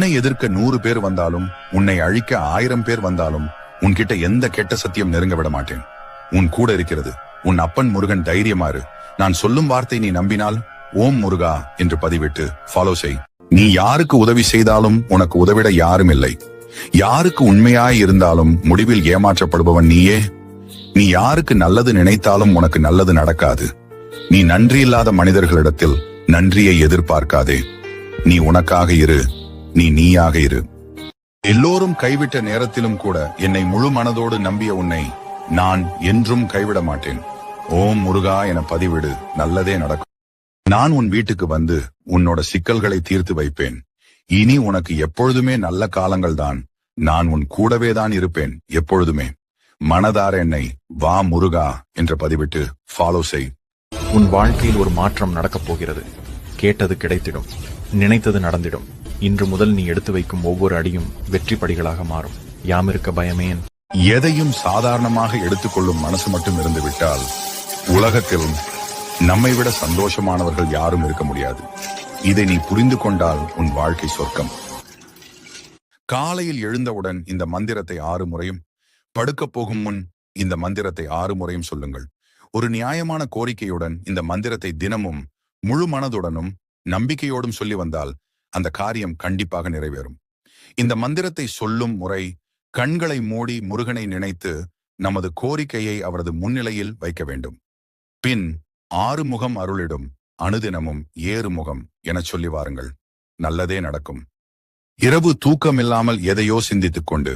உன்னை எதிர்க்க நூறு பேர் வந்தாலும் உன்னை அழிக்க ஆயிரம் பேர் வந்தாலும் உன்கிட்ட எந்த கெட்ட சத்தியம் நெருங்க விட மாட்டேன். உன் கூட இருக்கிறது உன் அப்பன் முருகன் தைரியமாறு நான் சொல்லும் வார்த்தை நீ நம்பினால் ஓம் முருகா என்று பதிவிட்டு ஃபாலோ செய். நீ யாருக்கு உதவி செய்தாலும் உனக்கு உதவிட யாரும் இல்லை. யாருக்கு உண்மையாய் இருந்தாலும் முடிவில் ஏமாற்றப்படுபவன் நீயே. நீ யாருக்கு நல்லது நினைத்தாலும் உனக்கு நல்லது நடக்காது. நீ நன்றி இல்லாத மனிதர்களிடத்தில் நன்றியை எதிர்பார்க்காதே. நீ உனக்காக இரு. நீ நீயாக இரு. எல்லோரும் கைவிட்ட நேரத்திலும் கூட என்னை முழு மனதோடு நம்பிய உன்னை நான் என்றும் கைவிட மாட்டேன். ஓம் முருகா என பதிவிடு நல்லதே நடக்கும். நான் உன் வீட்டுக்கு வந்து உன்னோட சிக்கல்களை தீர்த்து வைப்பேன். இனி உனக்கு எப்பொழுதுமே நல்ல காலங்கள் தான் நான் உன் கூடவே தான் இருப்பேன் எப்பொழுதுமே. மனதார என்னை வா முருகா என்று பதிவிட்டு ஃபாலோ செய். உன் வாழ்க்கையில் ஒரு மாற்றம் நடக்கப் போகிறது கேட்டது கிடைத்திடும். நினைத்தது நடந்திடும். இன்று முதல் நீ எடுத்து வைக்கும் ஒவ்வொரு அடியும் வெற்றி படிகளாக மாறும். யாமிருக்க பயமேன். எதையும் சாதாரணமாக எடுத்துக்கொள்ளும் மனசு மட்டும் இருந்து விட்டால் உலகத்தில் நம்மை விட சந்தோஷமானவர்கள் யாரும் இருக்க முடியாது. இதை நீ புரிந்து கொண்டால் உன் வாழ்க்கை சொர்க்கம். காலையில் எழுந்தவுடன் இந்த மந்திரத்தை ஆறு முறையும் படுக்கப் போகும் முன் இந்த மந்திரத்தை ஆறு முறையும் சொல்லுங்கள். ஒரு நியாயமான கோரிக்கையுடன் இந்த மந்திரத்தை தினமும் முழு மனதுடனும் நம்பிக்கையோடும் சொல்லி வந்தால் அந்த காரியம் கண்டிப்பாக நிறைவேறும். இந்த மந்திரத்தை சொல்லும் முறை கண்களை மூடி முருகனை நினைத்து நமது கோரிக்கையை அவரது முன்னிலையில் வைக்க வேண்டும். பின் ஆறு முகம் அருளிடும் அனுதினமும் ஏறு முகம் எனச் சொல்லி வாருங்கள். நல்லதே நடக்கும். இரவு தூக்கமில்லாமல் எதையோ சிந்தித்துக் கொண்டு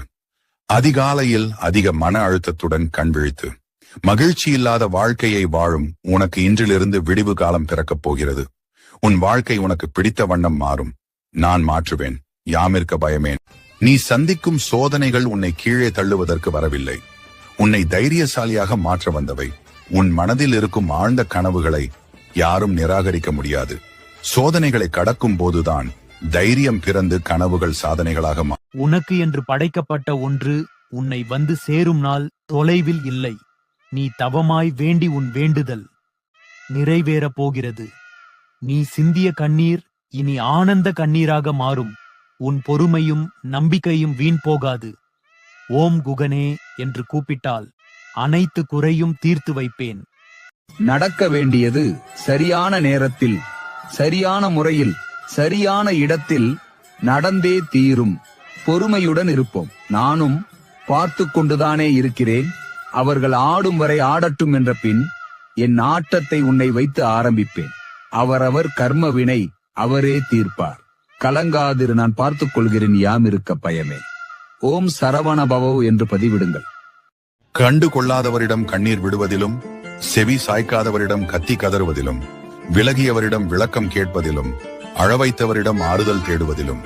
அதிகாலையில் அதிக மன அழுத்தத்துடன் கண் விழித்து மகிழ்ச்சி இல்லாத வாழ்க்கையை வாழும் உனக்கு இன்றிலிருந்து விடிவு காலம் பிறக்கப் போகிறது. உன் வாழ்க்கை உனக்கு பிடித்த வண்ணம் மாறும். நான் மாற்றுவேன் யாமிருக்க பயமேன். நீ சந்திக்கும் சோதனைகள் உன்னை கீழே தள்ளுவதற்கு வரவில்லை. உன்னை தைரியசாலியாக மாற்ற வந்தவை. உன் மனதில் இருக்கும் ஆழ்ந்த கனவுகளை யாரும் நிராகரிக்க முடியாது. சோதனைகளை கடக்கும் போதுதான் தைரியம் பிறந்து கனவுகள் சாதனைகளாக மா உனக்கு என்று படைக்கப்பட்ட ஒன்று உன்னை வந்து சேரும் நாள் தொலைவில் இல்லை. நீ தவமாய் வேண்டி உன் வேண்டுதல் நிறைவேறப் போகிறது. நீ சிந்திய கண்ணீர் இனி ஆனந்த கண்ணீராக மாறும். உன் பொறுமையும் நம்பிக்கையும் வீண் போகாது. ஓம் குகனே என்று கூப்பிட்டால் அனைத்து குறையும் தீர்த்து வைப்பேன். நடக்க வேண்டியது சரியான நேரத்தில் சரியான முறையில் சரியான இடத்தில் நடந்தே தீரும். பொறுமையுடன் இருப்போம். நானும் பார்த்து கொண்டுதானே இருக்கிறேன். அவர்கள் ஆடும் வரை ஆடட்டும் என்ற பின் என் ஆட்டத்தை உன்னை வைத்து ஆரம்பிப்பேன். அவரவர் கர்ம வினை அவரே தீர்ப்பார். கலங்காதிரு நான் பார்த்துக் கொள்கிறேன் யாம் இருக்க பயமே. ஓம் சரவண பவோ என்று பதிவிடுங்கள். கண்டு கொள்ளாதவரிடம் கண்ணீர் விடுவதிலும் செவி சாய்க்காதவரிடம் கத்தி கதறுவதிலும் விலகியவரிடம் விளக்கம் கேட்பதிலும் அழவைத்தவரிடம் ஆறுதல் தேடுவதிலும்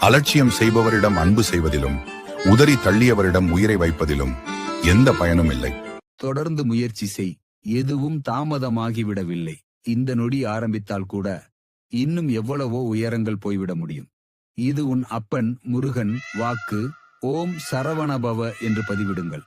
அலட்சியம் செய்பவரிடம் அன்பு செய்வதிலும் உதறி தள்ளியவரிடம் உயிரை வைப்பதிலும் எந்த பயனும் இல்லை. தொடர்ந்து முயற்சி செய். எதுவும் தாமதமாகிவிடவில்லை. இந்த நொடி ஆரம்பித்தால் கூட இன்னும் எவ்வளவோ உயரங்கள் போய்விட முடியும். இது உன் அப்பன் முருகன் வாக்கு ஓம் சரவணபவ என்று பதிவிடுங்கள்.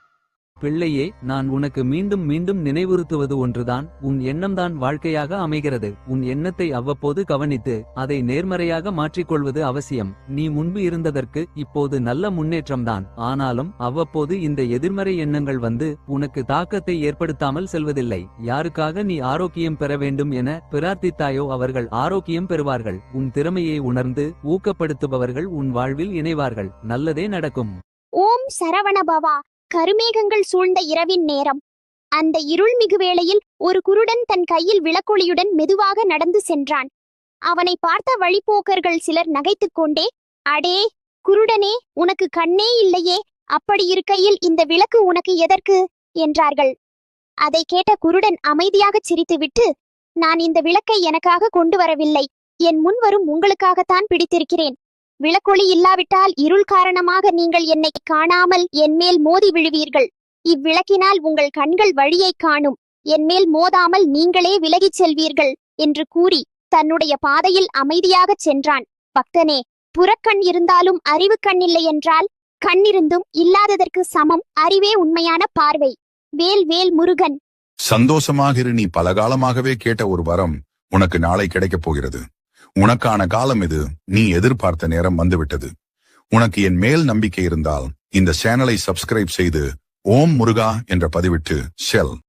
பிள்ளையே நான் உனக்கு மீண்டும் மீண்டும் நினைவுறுத்துவது ஒன்றுதான். உன் எண்ணம்தான் வாழ்க்கையாக அமைகிறது. உன் எண்ணத்தை அவ்வப்போது கவனித்து அதை நேர்மறையாக மாற்றிக்கொள்வது அவசியம். நீ முன்பு இருந்ததற்கு இப்போது நல்ல முன்னேற்றம்தான். ஆனாலும் அவ்வப்போது இந்த எதிர்மறை எண்ணங்கள் வந்து உனக்கு தாக்கத்தை ஏற்படுத்தாமல் செல்வதில்லை. யாருக்காக நீ ஆரோக்கியம் பெற வேண்டும் என பிரார்த்தித்தாயோ அவர்கள் ஆரோக்கியம் பெறுவார்கள். உன் திறமையை உணர்ந்து ஊக்கப்படுத்துபவர்கள் உன் வாழ்வில் இணைவார்கள். நல்லதே நடக்கும். ஓம் சரவணபவா கருமேகங்கள் சூழ்ந்த இரவின் நேரம். அந்த இருள்மிகு வேளையில் ஒரு குருடன் தன் கையில் விளக்கொளியுடன் மெதுவாக நடந்து சென்றான். அவனை பார்த்த வழிபோக்கர்கள் சிலர் நகைத்துக் கொண்டே அடே குருடனே உனக்கு கண்ணே இல்லையே. அப்படி இருக்கையில் இந்த விளக்கு உனக்கு எதற்கு? என்றார்கள். அதை கேட்ட குருடன் அமைதியாகச் சிரித்துவிட்டு நான் இந்த விளக்கை எனக்காக கொண்டு வரவில்லை. என் முன்வரும் உங்களுக்காகத்தான் பிடித்திருக்கிறேன். விளக்கொளி இல்லாவிட்டால் இருள் காரணமாக நீங்கள் என்னை காணாமல் என்மேல் மோதி விழுவீர்கள். இவ்விளக்கினால் உங்கள் கண்கள் வழியை காணும். என்மேல் மோதாமல் நீங்களே விலகிச் செல்வீர்கள் என்று கூறி தன்னுடைய பாதையில் அமைதியாகச் சென்றான். பக்தனே புறக்கண் இருந்தாலும் அறிவு கண் இல்லை என்றால் கண்ணிருந்தும் இல்லாததற்கு சமம். அறிவே உண்மையான பார்வை. வேல் வேல் முருகன். சந்தோஷமாக நீ பலகாலமாகவே கேட்ட ஒரு வரம் உனக்கு நாளை கிடைக்கப் போகிறது. உனக்கான காலம் இது. நீ எதிர்பார்த்த நேரம் வந்துவிட்டது. உனக்கு என் மேல் நம்பிக்கை இருந்தால் இந்த சேனலை சப்ஸ்கிரைப் செய்து ஓம் முருகா என்ற பதிவிட்டு ஷெல்